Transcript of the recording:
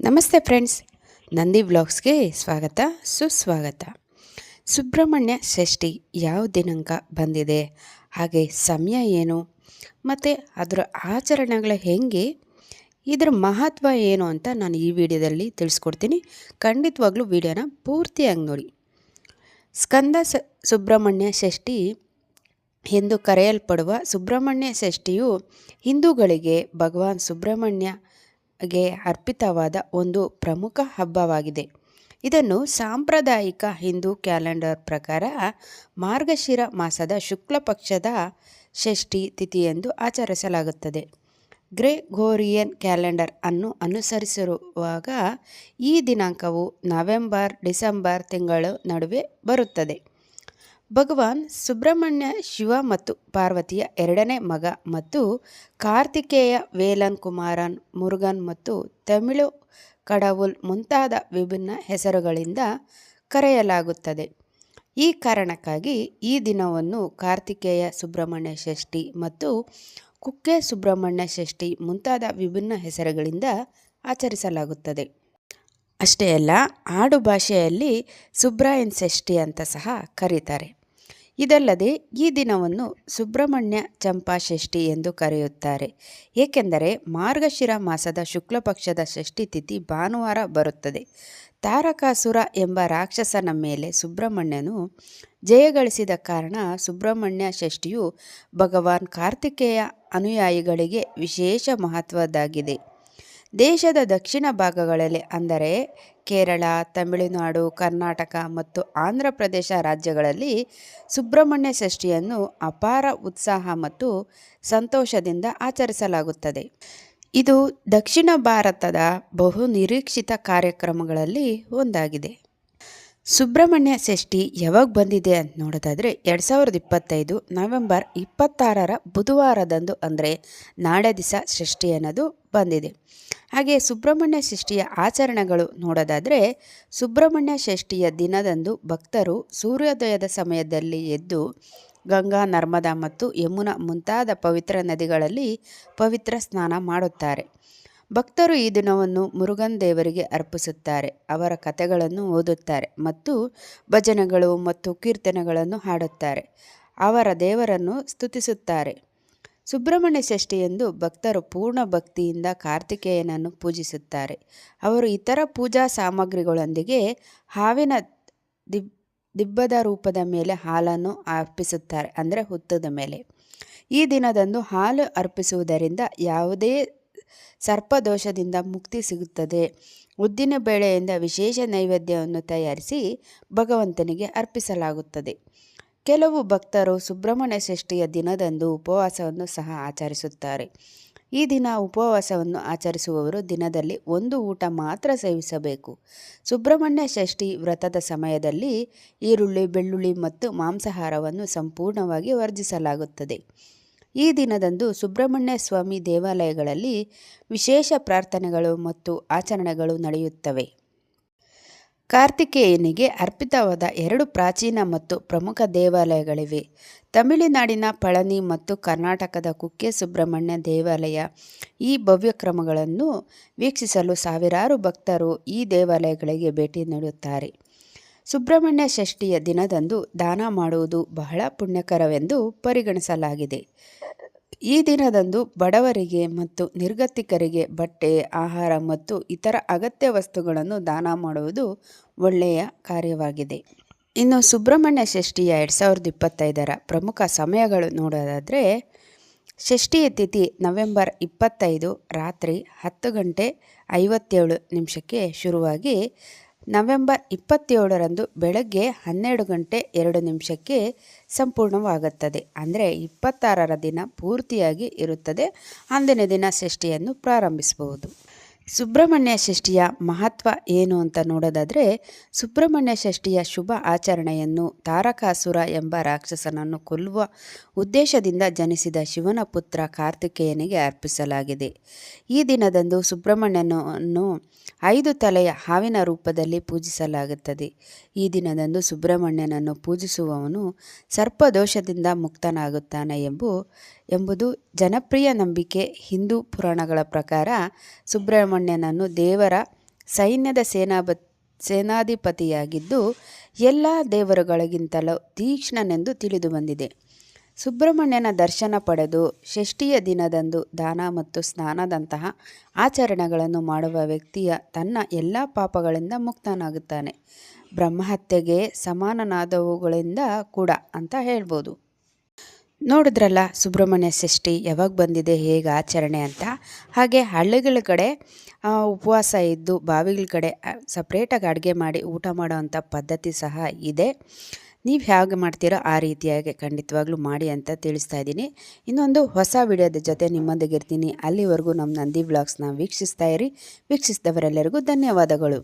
ನಮಸ್ತೆ ಫ್ರೆಂಡ್ಸ್, ನಂದಿ ಬ್ಲಾಗ್ಸ್ಗೆ ಸ್ವಾಗತ, ಸುಸ್ವಾಗತ. ಸುಬ್ರಹ್ಮಣ್ಯ ಷಷ್ಠಿ ಯಾವ ದಿನಾಂಕ ಬಂದಿದೆ, ಹಾಗೆ ಸಮಯ ಏನು, ಮತ್ತು ಅದರ ಆಚರಣೆಗಳು ಹೆಂಗೆ, ಇದರ ಮಹತ್ವ ಏನು ಅಂತ ನಾನು ಈ ವಿಡಿಯೋದಲ್ಲಿ ತಿಳಿಸ್ಕೊಡ್ತೀನಿ. ಖಂಡಿತವಾಗ್ಲೂ ವಿಡಿಯೋನ ಪೂರ್ತಿಯಾಗಿ ನೋಡಿ. ಸ್ಕಂದ ಸುಬ್ರಹ್ಮಣ್ಯ ಷಷ್ಠಿ ಎಂದು ಕರೆಯಲ್ಪಡುವ ಸುಬ್ರಹ್ಮಣ್ಯ ಷಷ್ಠಿಯು ಹಿಂದೂಗಳಿಗೆ ಭಗವಾನ್ ಸುಬ್ರಹ್ಮಣ್ಯಗೆ ಅರ್ಪಿತವಾದ ಒಂದು ಪ್ರಮುಖ ಹಬ್ಬವಾಗಿದೆ. ಇದನ್ನು ಸಾಂಪ್ರದಾಯಿಕ ಹಿಂದೂ ಕ್ಯಾಲೆಂಡರ್ ಪ್ರಕಾರ ಮಾರ್ಗಶಿರ ಮಾಸದ ಶುಕ್ಲ ಪಕ್ಷದ ಷಷ್ಠಿ ತಿಥಿಯೆಂದು ಆಚರಿಸಲಾಗುತ್ತದೆ. ಗ್ರೆಗೋರಿಯನ್ ಕ್ಯಾಲೆಂಡರ್ ಅನ್ನು ಅನುಸರಿಸಿರುವಾಗ ಈ ದಿನಾಂಕವು ನವೆಂಬರ್, ಡಿಸೆಂಬರ್ ತಿಂಗಳು ನಡುವೆ ಬರುತ್ತದೆ. ಭಗವಾನ್ ಸುಬ್ರಹ್ಮಣ್ಯ ಶಿವ ಮತ್ತು ಪಾರ್ವತಿಯ ಎರಡನೇ ಮಗ ಮತ್ತು ಕಾರ್ತಿಕೇಯ ವೇಲನ್ ಕುಮಾರನ್, ಮುರುಗನ್ ಮತ್ತು ತಮಿಳು ಕಡವುಲ್ ಮುಂತಾದ ವಿಭಿನ್ನ ಹೆಸರುಗಳಿಂದ ಕರೆಯಲಾಗುತ್ತದೆ. ಈ ಕಾರಣಕ್ಕಾಗಿ ಈ ದಿನವನ್ನು ಕಾರ್ತಿಕೇಯ ಸುಬ್ರಹ್ಮಣ್ಯ ಷಷ್ಠಿ ಮತ್ತು ಕುಕ್ಕೆ ಸುಬ್ರಹ್ಮಣ್ಯ ಷಷ್ಠಿ ಮುಂತಾದ ವಿಭಿನ್ನ ಹೆಸರುಗಳಿಂದ ಆಚರಿಸಲಾಗುತ್ತದೆ. ಅಷ್ಟೇ ಅಲ್ಲ ಆಡು ಭಾಷೆಯಲ್ಲಿ ಸುಬ್ರಾಯನ್ ಷಷ್ಠಿ ಅಂತ ಸಹ ಕರೀತಾರೆ. ಇದಲ್ಲದೆ ಈ ದಿನವನ್ನು ಸುಬ್ರಹ್ಮಣ್ಯ ಚಂಪಾ ಷಷ್ಠಿ ಎಂದು ಕರೆಯುತ್ತಾರೆ. ಏಕೆಂದರೆ ಮಾರ್ಗಶಿರ ಮಾಸದ ಶುಕ್ಲಪಕ್ಷದ ಷಷ್ಠಿ ತಿಥಿ ಭಾನುವಾರ ಬರುತ್ತದೆ. ತಾರಕಾಸುರ ಎಂಬ ರಾಕ್ಷಸನ ಮೇಲೆ ಸುಬ್ರಹ್ಮಣ್ಯನು ಜಯಗಳಿಸಿದ ಕಾರಣ ಸುಬ್ರಹ್ಮಣ್ಯ ಷಷ್ಠಿಯು ಭಗವಾನ್ ಕಾರ್ತಿಕೇಯ ಅನುಯಾಯಿಗಳಿಗೆ ವಿಶೇಷ ಮಹತ್ವದ್ದಾಗಿದೆ. ದೇಶದ ದಕ್ಷಿಣ ಭಾಗಗಳಲ್ಲಿ ಅಂದರೆ ಕೇರಳ, ತಮಿಳುನಾಡು, ಕರ್ನಾಟಕ ಮತ್ತು ಆಂಧ್ರ ಪ್ರದೇಶ ರಾಜ್ಯಗಳಲ್ಲಿ ಸುಬ್ರಹ್ಮಣ್ಯ ಷಷ್ಠಿಯನ್ನು ಅಪಾರ ಉತ್ಸಾಹ ಮತ್ತು ಸಂತೋಷದಿಂದ ಆಚರಿಸಲಾಗುತ್ತದೆ. ಇದು ದಕ್ಷಿಣ ಭಾರತದ ಬಹು ನಿರೀಕ್ಷಿತ ಕಾರ್ಯಕ್ರಮಗಳಲ್ಲಿ ಒಂದಾಗಿದೆ. ಸುಬ್ರಹ್ಮಣ್ಯ ಷಷ್ಠಿ ಯಾವಾಗ ಬಂದಿದೆ ಅಂತ ನೋಡೋದಾದರೆ ಎರಡು ಸಾವಿರದ ಇಪ್ಪತ್ತೈದು ನವೆಂಬರ್ ಇಪ್ಪತ್ತಾರರ ಬುಧವಾರದಂದು ಅಂದರೆ ನಾಳೆ ದಿವಸ ಷಷ್ಠಿ ಅನ್ನೋದು ಬಂದಿದೆ. ಹಾಗೆ ಸುಬ್ರಹ್ಮಣ್ಯ ಷಷ್ಠಿಯ ಆಚರಣೆಗಳು ನೋಡೋದಾದರೆ ಸುಬ್ರಹ್ಮಣ್ಯ ಷಷ್ಠಿಯ ದಿನದಂದು ಭಕ್ತರು ಸೂರ್ಯೋದಯದ ಸಮಯದಲ್ಲಿ ಎದ್ದು ಗಂಗಾ, ನರ್ಮದಾ ಮತ್ತು ಯಮುನಾ ಮುಂತಾದ ಪವಿತ್ರ ನದಿಗಳಲ್ಲಿ ಪವಿತ್ರ ಸ್ನಾನ ಮಾಡುತ್ತಾರೆ. ಭಕ್ತರು ಈ ದಿನವನ್ನು ಮುರುಗನ್ ದೇವರಿಗೆ ಅರ್ಪಿಸುತ್ತಾರೆ. ಅವರ ಕಥೆಗಳನ್ನು ಓದುತ್ತಾರೆ ಮತ್ತು ಭಜನೆಗಳು ಮತ್ತು ಕೀರ್ತನೆಗಳನ್ನು ಹಾಡುತ್ತಾರೆ. ಅವರ ದೇವರನ್ನು ಸ್ತುತಿಸುತ್ತಾರೆ. ಸುಬ್ರಹ್ಮಣ್ಯ ಷಷ್ಠಿಯಂದು ಭಕ್ತರು ಪೂರ್ಣ ಭಕ್ತಿಯಿಂದ ಕಾರ್ತಿಕೇಯನನ್ನು ಪೂಜಿಸುತ್ತಾರೆ. ಅವರು ಇತರ ಪೂಜಾ ಸಾಮಗ್ರಿಗಳೊಂದಿಗೆ ಹಾವಿನ ದಿಬ್, ದಿಬ್ಬದ ರೂಪದ ಮೇಲೆ ಹಾಲನ್ನು ಅರ್ಪಿಸುತ್ತಾರೆ, ಅಂದರೆ ಹುತ್ತದ ಮೇಲೆ. ಈ ದಿನದಂದು ಹಾಲು ಅರ್ಪಿಸುವುದರಿಂದ ಯಾವುದೇ ಸರ್ಪದೋಷದಿಂದ ಮುಕ್ತಿ ಸಿಗುತ್ತದೆ. ಉದ್ದಿನ ಬೇಳೆಯಿಂದ ವಿಶೇಷ ನೈವೇದ್ಯವನ್ನು ತಯಾರಿಸಿ ಭಗವಂತನಿಗೆ ಅರ್ಪಿಸಲಾಗುತ್ತದೆ. ಕೆಲವು ಭಕ್ತರು ಸುಬ್ರಹ್ಮಣ್ಯ ಷಷ್ಠಿಯ ದಿನದಂದು ಉಪವಾಸವನ್ನು ಸಹ ಆಚರಿಸುತ್ತಾರೆ. ಈ ದಿನ ಉಪವಾಸವನ್ನು ಆಚರಿಸುವವರು ದಿನದಲ್ಲಿ ಒಂದು ಊಟ ಮಾತ್ರ ಸೇವಿಸಬೇಕು. ಸುಬ್ರಹ್ಮಣ್ಯ ಷಷ್ಠಿ ವ್ರತದ ಸಮಯದಲ್ಲಿ ಈರುಳ್ಳಿ, ಬೆಳ್ಳುಳ್ಳಿ ಮತ್ತು ಮಾಂಸಾಹಾರವನ್ನು ಸಂಪೂರ್ಣವಾಗಿ ವರ್ಜಿಸಲಾಗುತ್ತದೆ. ಈ ದಿನದಂದು ಸುಬ್ರಹ್ಮಣ್ಯ ಸ್ವಾಮಿ ದೇವಾಲಯಗಳಲ್ಲಿ ವಿಶೇಷ ಪ್ರಾರ್ಥನೆಗಳು ಮತ್ತು ಆಚರಣೆಗಳು ನಡೆಯುತ್ತವೆ. ಕಾರ್ತಿಕೇಯನಿಗೆ ಅರ್ಪಿತವಾದ ಎರಡು ಪ್ರಾಚೀನ ಮತ್ತು ಪ್ರಮುಖ ದೇವಾಲಯಗಳಿವೆ. ತಮಿಳುನಾಡಿನ ಪಳನಿ ಮತ್ತು ಕರ್ನಾಟಕದ ಕುಕ್ಕೆ ಸುಬ್ರಹ್ಮಣ್ಯ ದೇವಾಲಯ ಈ ಭವ್ಯ ಕ್ರಮಗಳನ್ನು ವೀಕ್ಷಿಸಲು ಸಾವಿರಾರು ಭಕ್ತರು ಈ ದೇವಾಲಯಗಳಿಗೆ ಭೇಟಿ ನೀಡುತ್ತಾರೆ. ಸುಬ್ರಹ್ಮಣ್ಯ ಷಷ್ಠಿಯ ದಿನದಂದು ದಾನ ಮಾಡುವುದು ಬಹಳ ಪುಣ್ಯಕರವೆಂದು ಪರಿಗಣಿಸಲಾಗಿದೆ. ಈ ದಿನದಂದು ಬಡವರಿಗೆ ಮತ್ತು ನಿರ್ಗತಿಕರಿಗೆ ಬಟ್ಟೆ, ಆಹಾರ ಮತ್ತು ಇತರ ಅಗತ್ಯ ವಸ್ತುಗಳನ್ನು ದಾನ ಮಾಡುವುದು ಒಳ್ಳೆಯ ಕಾರ್ಯವಾಗಿದೆ. ಇನ್ನು ಸುಬ್ರಹ್ಮಣ್ಯ ಷಷ್ಠಿಯ ಎರಡು ಸಾವಿರದ ಇಪ್ಪತ್ತೈದರ ಪ್ರಮುಖ ಸಮಯಗಳು ನೋಡೋದಾದರೆ, ಷಷ್ಠಿಯ ತಿಥಿ ನವೆಂಬರ್ ಇಪ್ಪತ್ತೈದು ರಾತ್ರಿ ಹತ್ತು ಗಂಟೆ ಐವತ್ತೇಳು ನಿಮಿಷಕ್ಕೆ ಶುರುವಾಗಿ ನವೆಂಬರ್ ಇಪ್ಪತ್ತೇಳರಂದು ಬೆಳಗ್ಗೆ ಹನ್ನೆರಡು ಗಂಟೆ ಎರಡು ನಿಮಿಷಕ್ಕೆ ಸಂಪೂರ್ಣವಾಗುತ್ತದೆ. ಅಂದರೆ ಇಪ್ಪತ್ತಾರರ ದಿನ ಪೂರ್ತಿಯಾಗಿ ಇರುತ್ತದೆ. ಅಂದಿನ ದಿನ ಷಷ್ಠಿಯನ್ನು ಪ್ರಾರಂಭಿಸಬಹುದು. ಸುಬ್ರಹ್ಮಣ್ಯ ಷಷ್ಠಿಯ ಮಹತ್ವ ಏನು ಅಂತ ನೋಡೋದಾದರೆ, ಸುಬ್ರಹ್ಮಣ್ಯ ಷಷ್ಠಿಯ ಶುಭ ಆಚರಣೆಯನ್ನು ತಾರಕಾಸುರ ಎಂಬ ರಾಕ್ಷಸನನ್ನು ಕೊಲ್ಲುವ ಉದ್ದೇಶದಿಂದ ಜನಿಸಿದ ಶಿವನ ಪುತ್ರ ಕಾರ್ತಿಕೇಯನಿಗೆ ಅರ್ಪಿಸಲಾಗಿದೆ. ಈ ದಿನದಂದು ಸುಬ್ರಹ್ಮಣ್ಯನನ್ನು ಐದು ತಲೆಯ ಹಾವಿನ ರೂಪದಲ್ಲಿ ಪೂಜಿಸಲಾಗುತ್ತದೆ. ಈ ದಿನದಂದು ಸುಬ್ರಹ್ಮಣ್ಯನನ್ನು ಪೂಜಿಸುವವನು ಸರ್ಪದೋಷದಿಂದ ಮುಕ್ತನಾಗುತ್ತಾನೆ ಎಂಬು, ಎಂಬುದು ಜನಪ್ರಿಯ ನಂಬಿಕೆ ಹಿಂದೂ ಪುರಾಣಗಳ ಪ್ರಕಾರ ಸುಬ್ರಹ್ಮಣ್ಯನನ್ನು ದೇವರ ಸೈನ್ಯದ ಸೇನಾಬ ಸೇನಾಧಿಪತಿಯಾಗಿದ್ದು, ಎಲ್ಲ ದೇವರುಗಳಿಗಿಂತಲೂ ತೀಕ್ಷ್ಣನೆಂದು ತಿಳಿದು ಬಂದಿದೆ. ಸುಬ್ರಹ್ಮಣ್ಯನ ದರ್ಶನ ಪಡೆದು ಷಷ್ಠಿಯ ದಿನದಂದು ದಾನ ಮತ್ತು ಸ್ನಾನದಂತಹ ಆಚರಣೆಗಳನ್ನು ಮಾಡುವ ವ್ಯಕ್ತಿಯ ತನ್ನ ಎಲ್ಲ ಪಾಪಗಳಿಂದ ಮುಕ್ತನಾಗುತ್ತಾನೆ. ಬ್ರಹ್ಮಹತ್ಯೆಗೆ ಸಮಾನನಾದವುಗಳಿಂದ ಕೂಡ ಅಂತ ಹೇಳ್ಬೋದು. ನೋಡಿದ್ರಲ್ಲ ಸುಬ್ರಹ್ಮಣ್ಯ ಷಷ್ಠಿ ಯಾವಾಗ ಬಂದಿದೆ, ಹೇಗೆ ಆಚರಣೆ ಅಂತ? ಹಾಗೆ ಹಳ್ಳಿಗಳ ಕಡೆ ಉಪವಾಸ ಇದ್ದು ಬಾವಿಗಳ ಕಡೆ ಸಪ್ರೇಟಾಗಿ ಅಡುಗೆ ಮಾಡಿ ಊಟ ಮಾಡೋವಂಥ ಪದ್ಧತಿ ಸಹ ಇದೆ. ನೀವು ಹೇಗೆ ಮಾಡ್ತೀರೋ ಆ ರೀತಿಯಾಗಿ ಖಂಡಿತವಾಗ್ಲೂ ಮಾಡಿ ಅಂತ ತಿಳಿಸ್ತಾ ಇದ್ದೀನಿ. ಇನ್ನೊಂದು ಹೊಸ ವಿಡಿಯೋದ ಜೊತೆ ನಿಮ್ಮೊಂದಿಗೆ ಇರ್ತೀನಿ. ಅಲ್ಲಿವರೆಗೂ ನಮ್ಮ ನಂದಿ ಬ್ಲಾಗ್ಸ್ನ ವೀಕ್ಷಿಸ್ತಾ ಇರಿ. ವೀಕ್ಷಿಸಿದವರೆಲ್ಲರಿಗೂ ಧನ್ಯವಾದಗಳು.